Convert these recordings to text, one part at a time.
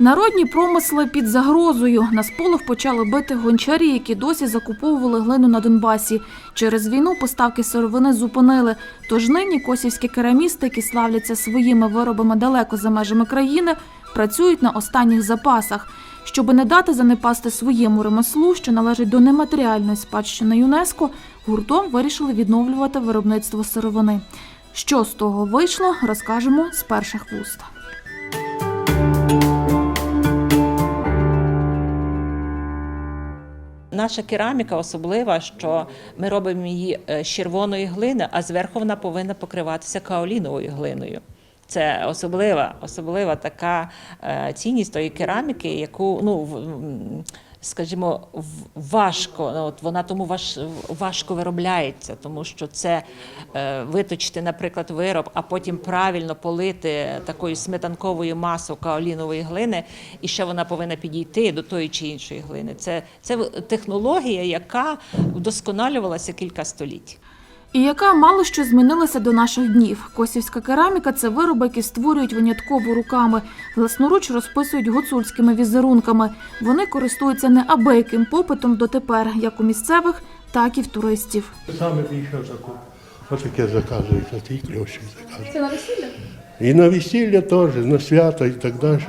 Народні промисли під загрозою. На сполох почали бити гончарі, які досі закуповували глину на Донбасі. Через війну поставки сировини зупинили. Тож нині косівські керамісти, які славляться своїми виробами далеко за межами країни, працюють на останніх запасах. Щоби не дати занепасти своєму ремеслу, що належить до нематеріальної спадщини ЮНЕСКО, гуртом вирішили відновлювати виробництво сировини. Що з того вийшло, розкажемо з перших вуст. Наша кераміка особлива, що ми робимо її е, з червоної глини, а зверху вона повинна покриватися каоліновою глиною. Це особлива, особлива така е, цінність тої кераміки, яку ну скажімо, важко. ну, От вона тому важ, важко виробляється, тому що це е, виточити, наприклад, вироб, а потім правильно полити такою сметанковою масою каолінової глини, і ще вона повинна підійти до тої чи іншої глини. Це, це технологія, яка вдосконалювалася кілька століть. І яка мало що змінилася до наших днів. Косівська кераміка це вироби, які створюють винятково руками, власноруч розписують гуцульськими візерунками. Вони користуються неабияким попитом дотепер, як у місцевих, так і в туристів. Саме більше закуп. Отаке заказують, а ті кльоші заказують. Це на весілля? І на весілля теж, на свято і так далі.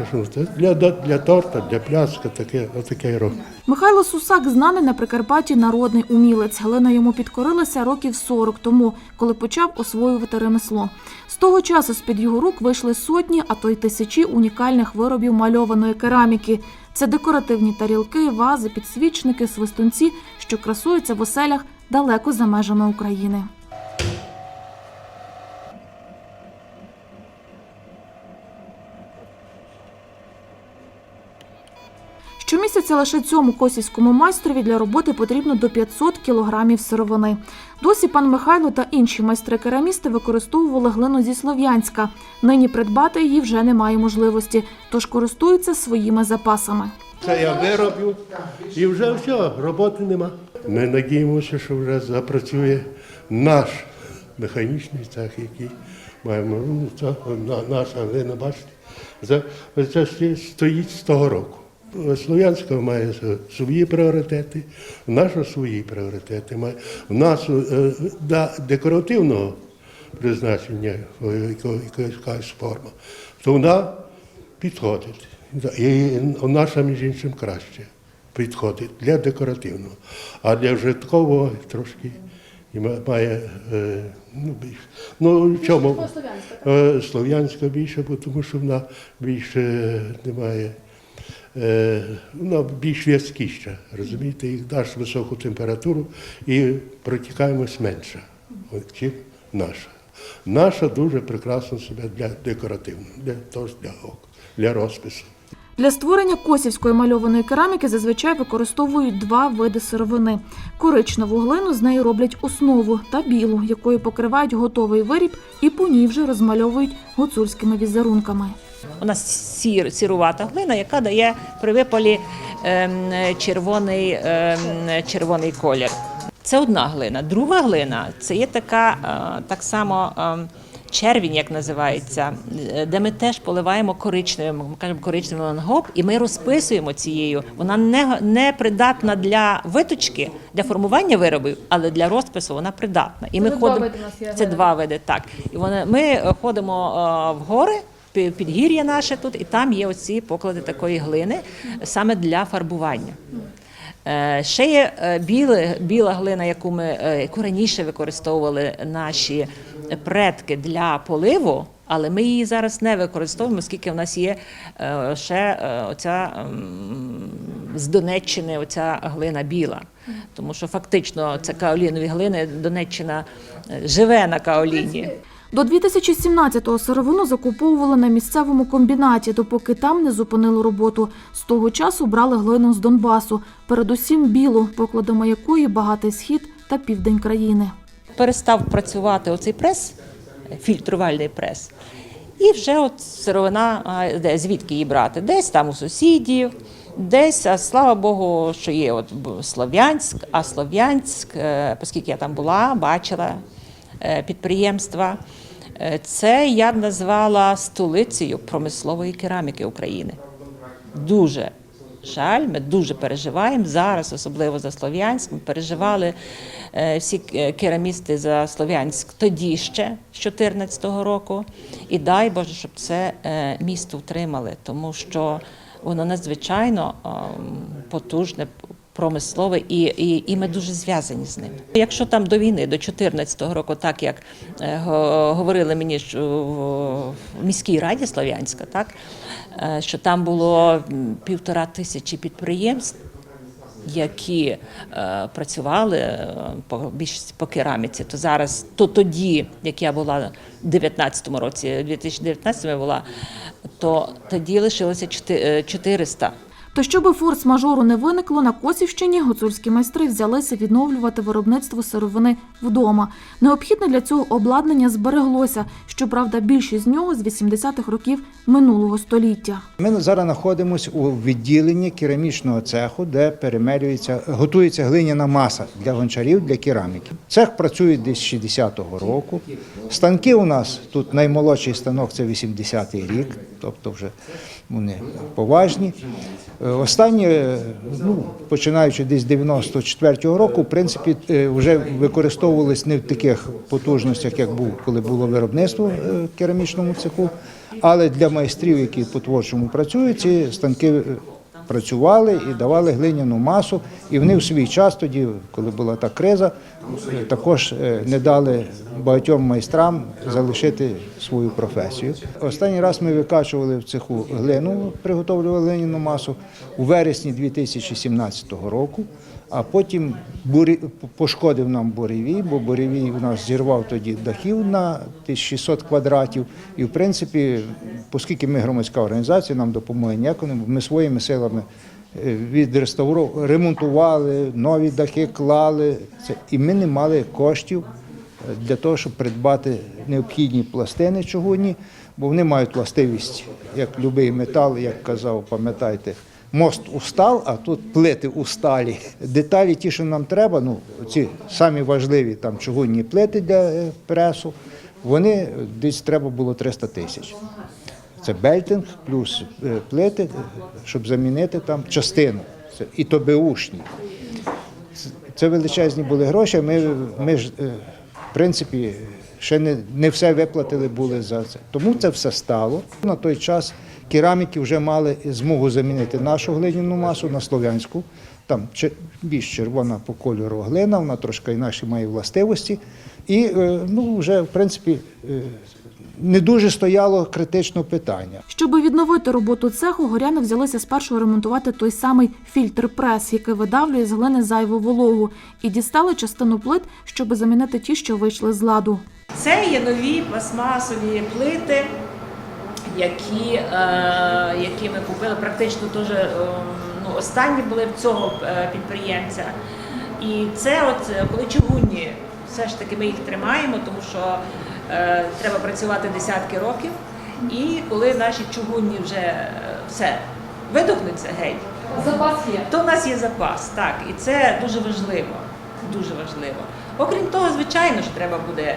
Для, для торта, для пляска таке, отаке робить. Михайло Сусак знаний на Прикарпатті народний умілець. Глина йому підкорилася років 40 тому, коли почав освоювати ремесло. З того часу з-під його рук вийшли сотні, а то й тисячі унікальних виробів мальованої кераміки. Це декоративні тарілки, вази, підсвічники, свистунці, що красуються в оселях далеко за межами України. Щомісяця лише цьому косівському майстрові для роботи потрібно до 500 кілограмів сировини. Досі пан Михайло та інші майстри-керамісти використовували глину зі Слов'янська. Нині придбати її вже немає можливості, тож користуються своїми запасами. Це я вироблю і вже все, роботи нема. Ми надіємося, що вже запрацює наш механічний цех, який маємо. Ну, це наша глина, бачите, це, стоїть з того року. Слов'янська має свої пріоритети, наша свої пріоритети має. У нас е, да, декоративного призначення о, якась форма, то вона підходить. І наша, між іншим, краще підходить для декоративного. А для вжиткового трошки має е, ну, більше. Ну, в чому? Е, Слов'янська більше, тому що вона більше не має. Е, вона більш в'язкіша, розумієте, їх даш високу температуру і протікаємось менше, чим наша. Наша дуже прекрасно себе для декоративного, для, тож для для розпису. Для створення косівської мальованої кераміки зазвичай використовують два види сировини. Коричневу глину з неї роблять основу та білу, якою покривають готовий виріб і по ній вже розмальовують гуцульськими візерунками. У нас сір, сірувата глина, яка дає при випалі ем, червоний, ем, червоний колір. Це одна глина. Друга глина це є така е, так само. ем, Червінь, як називається, е, де ми теж поливаємо коричневим, ми кажемо коричневим лангоп, і ми розписуємо цією. Вона не, не придатна для виточки, для формування виробів, але для розпису вона придатна. І ми ходимо це два види, так. І вони ми ходимо е, в гори. Пі- Підгір'я наше тут, і там є оці поклади такої глини саме для фарбування. Е, Ще є е, біле, біла глина, яку ми е, яку раніше використовували наші предки для поливу, але ми її зараз не використовуємо, оскільки в нас є ще оця з Донеччини оця глина біла. Тому що фактично це каолінові глини, Донеччина живе на каоліні. До 2017-го сировину закуповували на місцевому комбінаті, допоки там не зупинили роботу. З того часу брали глину з Донбасу, передусім білу, покладами якої багатий схід та південь країни. перестав працювати оцей прес, фільтрувальний прес. І вже от сировина, де звідки її брати? Десь там у сусідів, десь, а слава Богу, що є от Слов'янськ, а Слов'янськ, е, оскільки я там була, бачила е, підприємства. Е, Це я б назвала столицею промислової кераміки України. дуже жаль, ми дуже переживаємо зараз, особливо за Слов'янськ. Ми переживали е, всі е, керамісти за Слов'янськ тоді ще, з 2014 року. І дай Боже, щоб це місто втримали, тому що воно надзвичайно ем, потужне. Промислове і, і, і ми дуже зв'язані з ним. Якщо там до війни, до 2014 року, так як е, го- говорили мені в- міській раді Слов'янська, так е, що там було півтора тисячі підприємств, які е, працювали е, по більшості по кераміці, то зараз, то тоді, як я була в 19-му році, в 2019 я була, то тоді лишилося чотири- е, 400 То щоби форс-мажору не виникло, на Косівщині гуцульські майстри взялися відновлювати виробництво сировини вдома. Необхідне для цього обладнання збереглося. Щоправда, більшість з нього з 80-х років минулого століття. Ми зараз знаходимося у відділенні керамічного цеху, де перемелюється, готується глиняна маса для гончарів, для кераміки. Цех працює десь з 60-го року. Станки у нас тут наймолодший станок це 80-й рік, тобто вже вони поважні. Е, Останні, е, ну, починаючи десь з 94-го року, в принципі, е, вже використовувались не в таких потужностях, як був, коли було виробництво в керамічному цеху. Але для майстрів, які по творчому працюють, ці станки працювали і давали глиняну масу. І вони в свій час, тоді, коли була та криза, також е, не дали багатьом майстрам залишити свою професію. Останній раз ми викачували в цеху глину, приготовлювали глиняну масу у вересні 2017 року. А потім бурі... пошкодив нам буревій, бо буревій у нас зірвав тоді дахів на 1600 квадратів. І в принципі, оскільки ми громадська організація, нам допомоги ніякої, ми своїми силами е, відреставрували, ремонтували, нові дахи клали. Це, і ми не мали коштів е, для того, щоб придбати необхідні пластини чугунні, бо вони мають властивість, як будь-який метал, як казав, пам'ятайте. Мост устал, а тут плити усталі. Деталі, ті, що нам треба, ну ці самі важливі там чугунні плити для е, пресу, вони десь треба було 300 тисяч. Це бельтинг плюс е, плити, е, щоб замінити там частину. Це і то беушні. Це величезні були гроші. Ми, ми ж, в принципі, ще не, не все виплатили були за це. Тому це все стало. На той час кераміки вже мали змогу замінити нашу глиняну масу на слов'янську. Там більш червона по кольору глина, вона трошки інакші має властивості. І е, ну, вже, в принципі, е, не дуже стояло критично питання. Щоби відновити роботу цеху, горяни взялися спершу ремонтувати той самий фільтр-прес, який видавлює з глини зайву вологу, і дістали частину плит, щоби замінити ті, що вийшли з ладу. Це є нові пластмасові плити, які, е, які ми купили практично дуже е, ну, останні були в цього е, підприємця. І це, от е, коли чугунні, все ж таки ми їх тримаємо, тому що е, треба працювати десятки років. І коли наші чугунні вже е, все видохнуться геть, Запас є. то в нас є запас, так, і це дуже важливо. Дуже важливо. Окрім того, звичайно ж, треба буде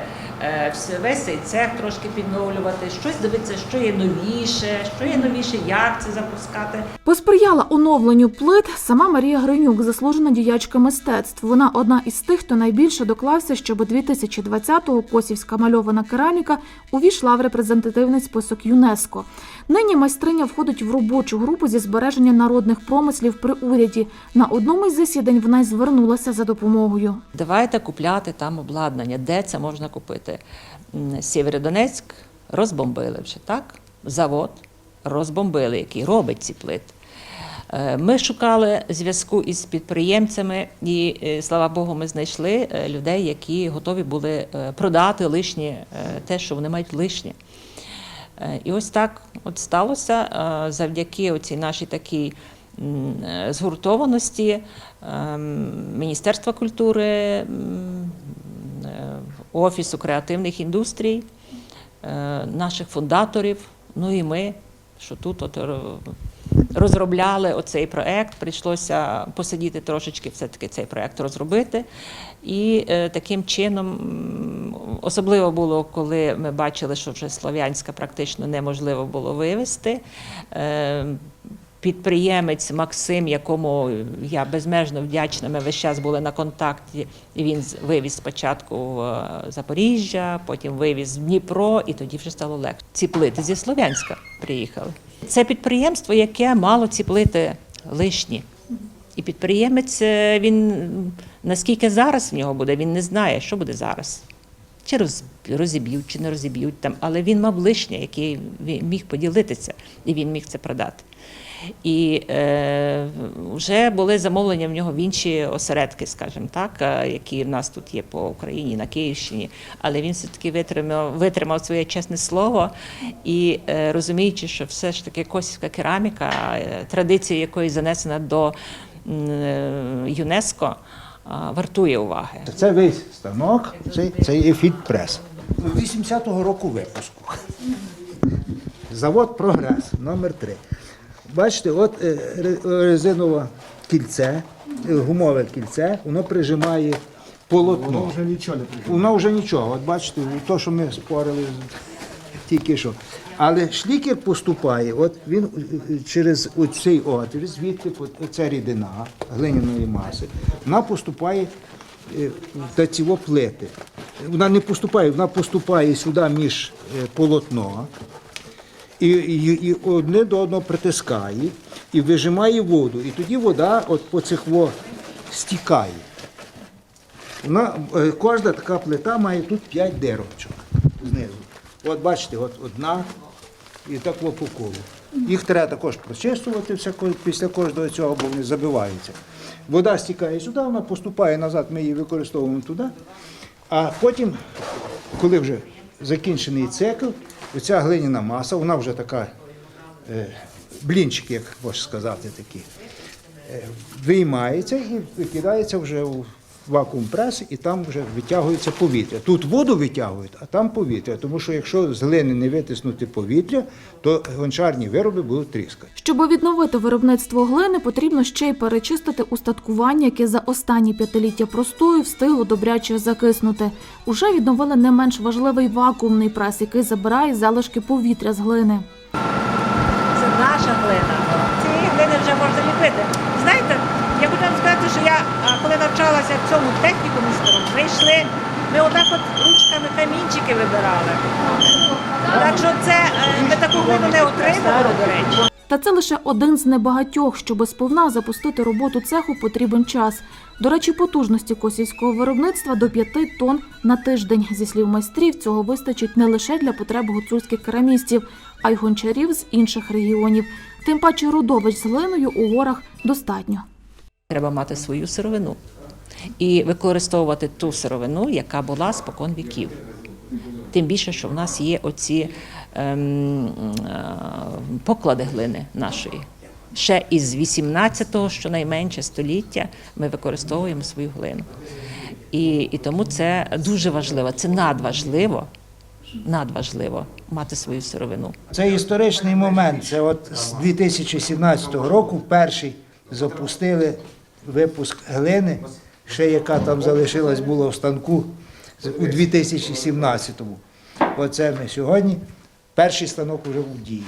весь цей цех трошки підновлювати, щось дивитися, що є новіше, що є новіше, як це запускати. Посприяла оновленню плит сама Марія Гринюк, заслужена діячка мистецтв. Вона одна із тих, хто найбільше доклався, щоб 2020-го косівська мальована кераміка увійшла в репрезентативний список ЮНЕСКО. Нині майстриня входить в робочу групу зі збереження народних промислів при уряді. На одному із засідань вона й звернулася за допомогою. Давайте купляти там обладнання, де це можна купити. М, Сєвєродонецьк розбомбили вже, так? Завод розбомбили, який робить ці плити. Е, Ми шукали зв'язку із підприємцями, і е, слава Богу, ми знайшли е, людей, які готові були продати лишнє, е, те, що вони мають лишнє. І ось так от сталося завдяки оцій нашій такій згуртованості ем, Міністерства культури, Офісу креативних індустрій, е, наших фундаторів, ну і ми, що тут от е, розробляли оцей проект. Прийшлося посидіти трошечки, все-таки цей проект розробити. І е, таким чином, особливо було, коли ми бачили, що вже Слов'янська практично неможливо було вивезти. Підприємець Максим, якому я безмежно вдячна, ми весь час були на контакті. Він вивіз спочатку в е, Запоріжжя, потім вивіз в Дніпро, і тоді вже стало легше. Ці плити зі Слов'янська приїхали. Це підприємство, яке мало ці плити лишні. І підприємець е, він наскільки зараз в нього буде, він не знає, що буде зараз. Чи роз, розіб'ють, чи не розіб'ють там, але він мав лишнє, який він міг поділитися, і він міг це продати. І е, вже були замовлення в нього в інші осередки, скажімо так, е, які в нас тут є по Україні, на Київщині. Але він все-таки витримав, витримав своє чесне слово і е, розуміючи, що все ж таки косівська кераміка, е, традиція якої занесена до е, ЮНЕСКо, вартує уваги. Це весь станок, це, це є фідпрес. 80-го року випуску. Завод Прогрес номер 3 Бачите, от е, резинове кільце, е, гумове кільце, воно прижимає полотно. Воно вже нічого не прижимає. Воно вже нічого. От бачите, то, що ми спорили тільки що. Але шлікер поступає, от він е, через цей отвір, звідти ця рідина глиняної маси, вона поступає та ці плити. Вона не поступає, вона поступає сюди між полотно і, і, і одне до одного притискає і вижимає воду. І тоді вода от по цих во стікає. Вона, е, кожна така плита має тут 5 дирочок знизу. От бачите, от одна і так по колу. Їх треба також прочистувати після кожного цього, бо вони забиваються. Вода стікає сюди, вона поступає назад, ми її використовуємо туди. А потім, коли вже закінчений цикл, оця глиняна маса, вона вже така, е, блінчики, як можна сказати, такі, е, виймається і викидається вже у вакуум прес, і там вже витягується повітря. Тут воду витягують, а там повітря. Тому що якщо з глини не витиснути повітря, то гончарні вироби будуть тріскати. Щоб відновити виробництво глини, потрібно ще й перечистити устаткування, яке за останні п'ятиліття простою встигло добряче закиснути. Уже відновили не менш важливий вакуумний прес, який забирає залишки повітря з глини. Це наша глина. Цієї глини вже можна ліпити. Знаєте, я хочу вам сказати, що я а, коли навчалася в цьому технікумі старому, ми йшли, ми отак от ручками камінчики вибирали. Так що це е, ми таку глину не отримували, до речі. Та це лише один з небагатьох, щоби сповна запустити роботу цеху потрібен час. До речі, потужності косівського виробництва до 5 тонн на тиждень. Зі слів майстрів, цього вистачить не лише для потреб гуцульських керамістів, а й гончарів з інших регіонів. Тим паче родовищ з глиною у горах достатньо. Треба мати свою сировину і використовувати ту сировину, яка була спокон віків. Тим більше, що в нас є оці ем, е, поклади глини нашої. Ще із 18-го, щонайменше століття, ми використовуємо свою глину. І, і тому це дуже важливо, це надважливо, надважливо мати свою сировину. Це історичний момент. Це от з 2017 року перший запустили випуск глини, ще яка там залишилась була в станку у 2017-му. Оце ми сьогодні. Перший станок вже в дії.